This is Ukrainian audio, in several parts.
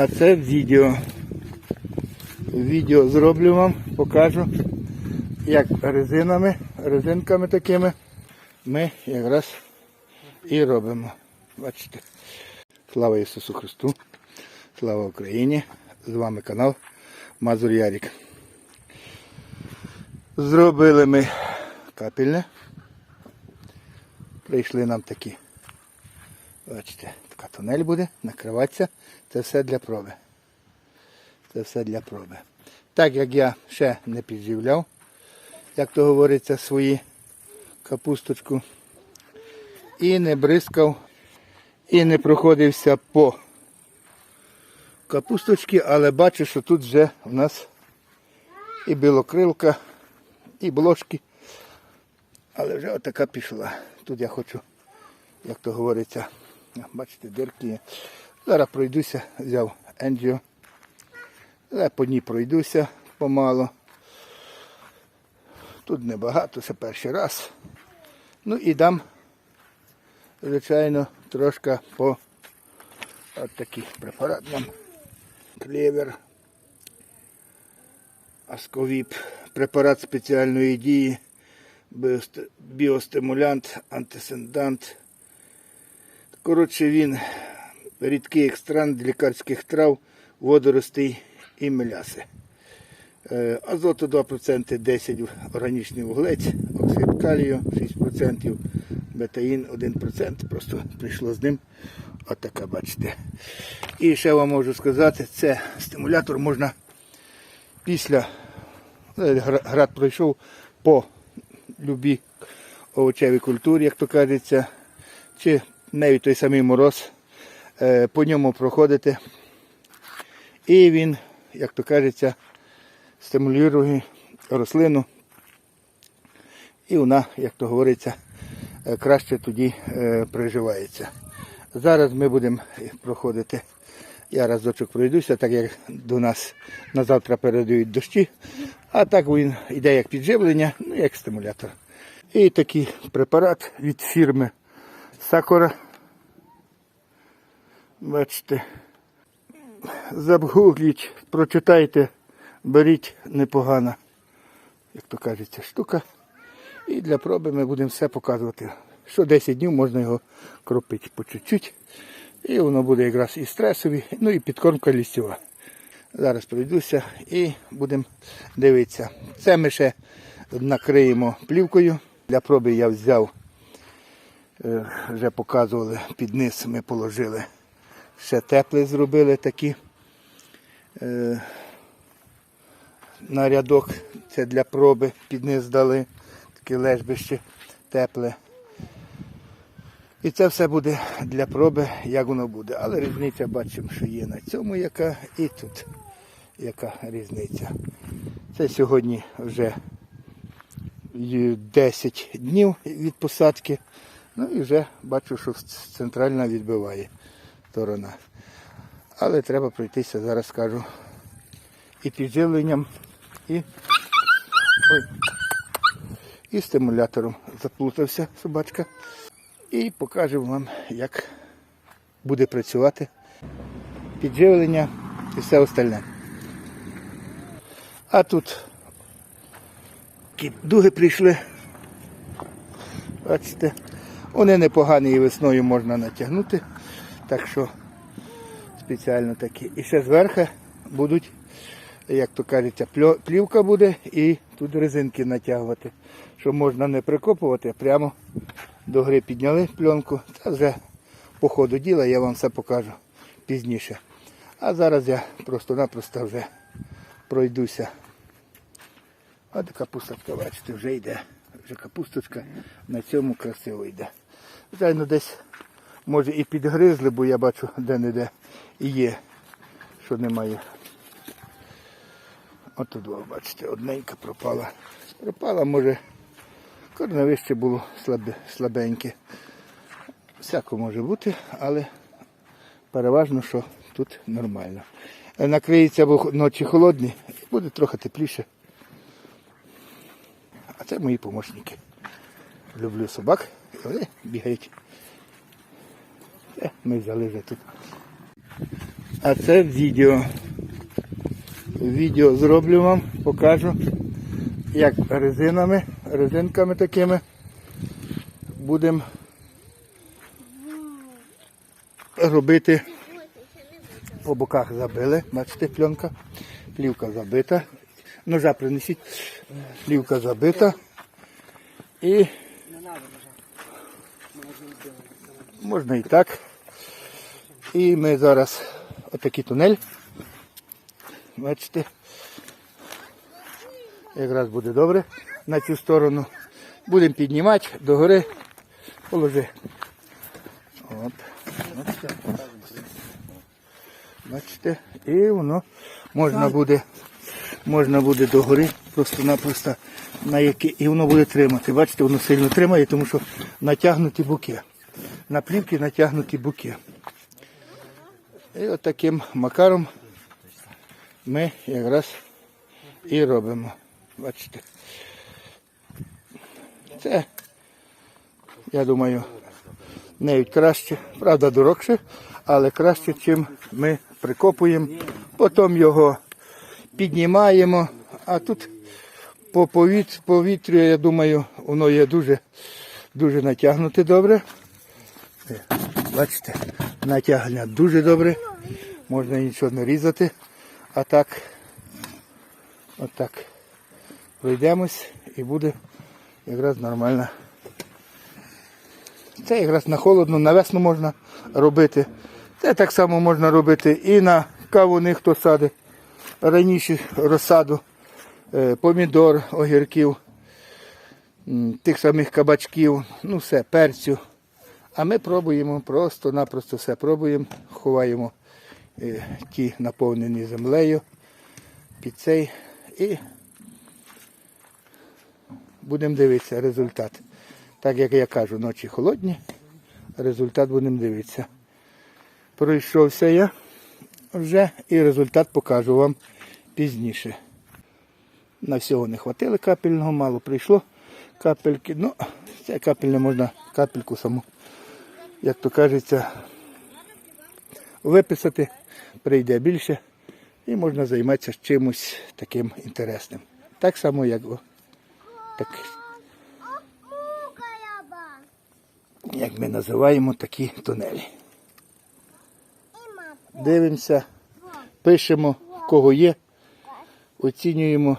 А це відео. Відео зроблю вам, покажу, як резинами, резинками такими ми якраз і робимо. Бачите. Слава Ісусу Христу! Слава Україні! З вами канал Мазур Ярік. Зробили ми капельне. Прийшли нам такі. Бачите, така тунель буде, накриватися. Це все для проби. Це все для проби. Так як я ще не підживляв, як то говориться, свої капусточку. І не бризкав, і не проходився по капусточці, але бачу, що тут вже в нас і білокрилка, і блошки. Але вже отака пішла. Тут я хочу, як то говориться, бачите, дирки. є. Зараз пройдуся, взяв енджіо. Зараз по ній пройдуся помало. Тут небагато, це перший раз. Ну і дам, звичайно, трошки по от такий препарат нам. Клевер. Асковіп. Препарат спеціальної дії. Біостимулянт, антисендант. Коротше, він рідкий екстракт лікарських трав, водоростей і меляси. Е, Азоту 2%, 10 органічний вуглець, оксид калію 6%, бетаїн 1%. Просто прийшло з ним. Отака, бачите. І ще вам можу сказати, це стимулятор можна після е, град пройшов по любій овочевій культурі, як то кажеться, чи навіть той самий мороз, е, по ньому проходите. І він, як то кажеться, стимулює рослину. І вона, як то говориться, е, краще тоді е, приживається. Зараз ми будемо проходити. Я разочок пройдуся, так як до нас на завтра передають дощі, а так він йде як підживлення, ну як стимулятор. І такий препарат від фірми Сакора. Бачите, загугліть, прочитайте, беріть непогана, як то кажеться, штука. І для проби ми будемо все показувати. Що 10 днів можна його кропити по чуть-чуть. І воно буде якраз і стресові, ну і підкормка лістєва. Зараз пройдуся і будемо дивитися. Це ми ще накриємо плівкою. Для проби я взяв, вже показували, під низ ми положили. Ще теплі зробили такі. Е, на рядок, це для проби, під низ дали, таке лежбище тепле. І це все буде для проби, як воно буде. Але різниця бачимо, що є на цьому яка і тут яка різниця. Це сьогодні вже 10 днів від посадки. Ну і вже бачу, що центральна відбиває сторона. Але треба пройтися, зараз скажу, і підживленням, і, ой, і стимулятором. Заплутався собачка. І покажу вам, як буде працювати підживлення і все остальне. А тут дуги прийшли. Бачите, вони непогані і весною можна натягнути. Так що спеціально такі. І ще зверху будуть, як то кажеться, плівка буде і тут резинки натягувати. Що можна не прикопувати, прямо до гри підняли пленку. Це вже по ходу діла я вам все покажу пізніше. А зараз я просто-напросто вже пройдуся. Така капусточка, бачите, вже йде. Вже капусточка на цьому красиво йде. Звичайно, десь може і підгризли, бо я бачу де-не-де і є, що немає. От тут, бачите, одненька пропала. Пропала, може, корневище було слабе, слабеньке. Всяко може бути, але переважно, що тут нормально. Е, Накриється, бо ночі холодні, буде трохи тепліше. А це мої помощники. Люблю собак, і бігають. Ми взяли тут. А це відео. Відео зроблю вам, покажу, як резинами, резинками такими будемо робити. По боках забили, бачите, пленка, плівка забита. Ножа принесіть, плівка забита. І можна і так. І ми зараз отакий тунель. Бачите. Якраз буде добре на цю сторону. Будемо піднімати догори. Положи. От. Бачите? І воно можна буде, можна буде догори просто-напросто на які, і воно буде тримати. Бачите, воно сильно тримає, тому що натягнуті буки. На плівки натягнуті буки. І от таким макаром ми якраз і робимо. Бачите. Це, я думаю, навіть краще, правда, дорогше, але краще, чим ми прикопуємо, потім його піднімаємо, а тут по повітрю, я думаю, воно є дуже, дуже натягнуте добре. Бачите, натягнення дуже добре, можна нічого не різати, а так, отак пройдемось і буде якраз нормально. Це якраз на холодно, на весну можна робити. Це так само можна робити і на кавуни, хто садить. Раніше розсаду, е, помідор, огірків, тих самих кабачків, ну все, перцю. А ми пробуємо просто-напросто все пробуємо, ховаємо е, ті наповнені землею під цей і будемо дивитися результат. Так як я кажу, ночі холодні, результат будемо дивитися. Пройшовся я вже і результат покажу вам пізніше. На всього не хватило капельного, мало прийшло капельки. Ну, це капельне можна капельку саму, як то кажеться, виписати, прийде більше і можна займатися чимось таким інтересним. Так само, як так, як ми називаємо такі тунелі. Дивимося, пишемо, кого є, оцінюємо,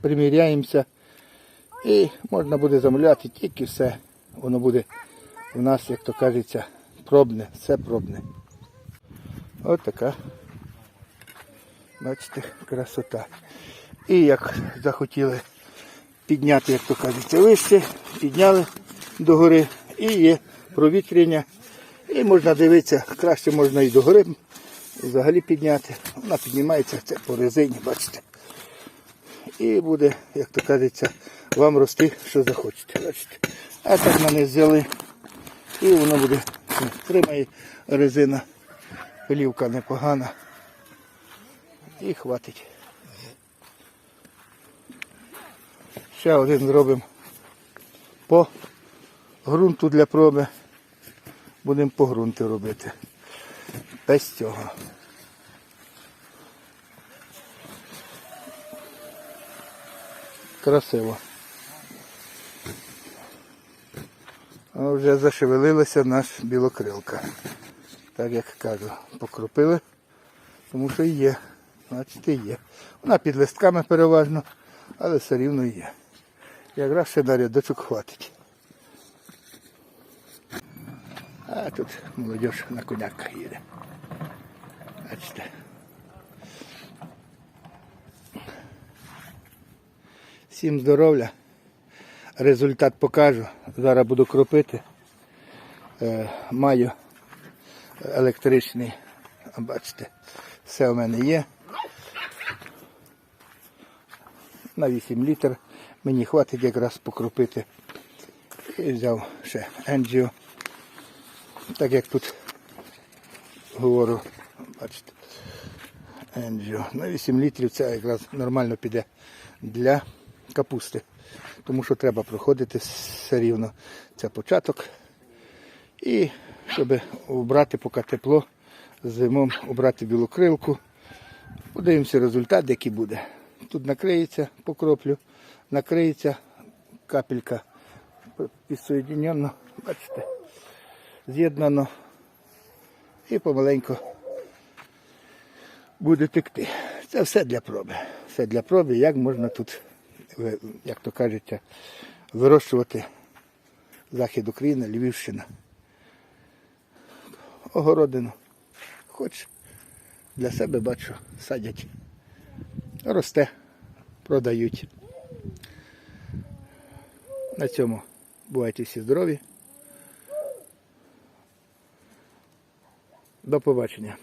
приміряємося і можна буде замовляти тільки все. Воно буде у нас, як то кажеться, пробне, все пробне. От така, бачите, красота. І як захотіли підняти, як то кажеться, вище, підняли догори і є провітрення. І можна дивитися, краще можна і догори взагалі підняти. Вона піднімається це по резині, бачите. І буде, як то кажеться, вам рости, що захочете. Бачите. А так них взяли. І воно буде тримає резина. Пилівка непогана. І хватить. Ще один зробимо по ґрунту для проби. Будемо по ґрунту робити. Без цього. Красиво. Вже зашевелилася наш білокрилка. Так як кажу, покропили, тому що є. Бачите, є. Вона під листками переважно, але все рівно є. Якраз ще на рядочок хватить. А тут молодь на коняках їде. Бачите. Всім здоров'я. Результат покажу. Зараз буду кропити. Е, маю електричний. Бачите, все в мене є. На 8 літр. Мені хватить якраз покропити. І взяв ще Енджіо. Так як тут говорю, бачите, Енджіо. На 8 літрів це якраз нормально піде для капусти. Тому що треба проходити все рівно. Це початок. І щоб убрати поки тепло, зимом обрати білокрилку. Подивимося результат, який буде. Тут накриється покроплю, накриється капелька підсоєднено, бачите, з'єднано і помаленьку буде текти. Це все для проби. Все для проби, як можна тут, як то кажеться, вирощувати захід України, Львівщина. Огородину. Хоч для себе бачу, садять. Росте, продають. На цьому бувайте всі здорові. До побачення.